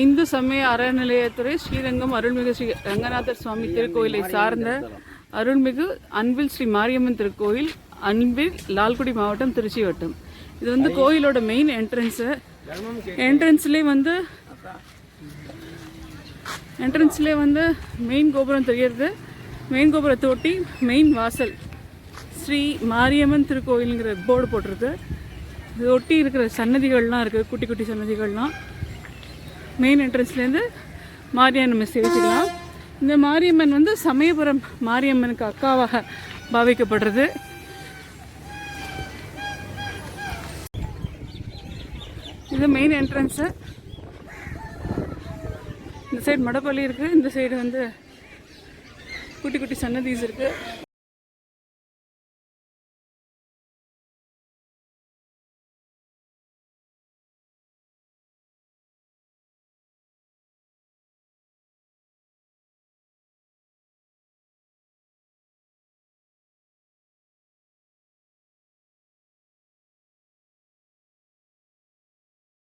இந்து சமய அறநிலையத்துறை ஸ்ரீரங்கம் அருள்மிகு ஸ்ரீ ரங்கநாதர் சுவாமி திருக்கோயிலை சார்ந்த அருள்மிகு அன்பில் ஸ்ரீ மாரியம்மன் திருக்கோயில் அன்பில் லால்குடி மாவட்டம் திருச்சி வட்டம் இது வந்து கோயிலோட மெயின் என்ட்ரன்ஸு என்ட்ரன்ஸ்லேயே வந்து என்ட்ரன்ஸ்லேயே வந்து மெயின் கோபுரம் தெரிகிறது மெயின் கோபுரத்தை ஒட்டி மெயின் வாசல். ஸ்ரீ மாரியம்மன் திருக்கோயிலுங்கிற போர்டு போட்டிருக்கு. இது ஒட்டி இருக்கிற சன்னதிகள்லாம் இருக்குது குட்டி குட்டி சன்னதிகள்லாம். மெயின் என்ட்ரன்ஸ்லேருந்து மாரியம்மன் நம்ம சேவிச்சுக்கலாம் இந்த மாரியம்மன் வந்து சமயபுரம் மாரியம்மனுக்கு அக்காவாக பாவிக்கப்படுறது. இது மெயின் என்ட்ரன்ஸு இந்த சைடு மடப்பள்ளி இருக்குது இந்த சைடு வந்து குட்டி குட்டி சன்னதிஸ் இருக்குது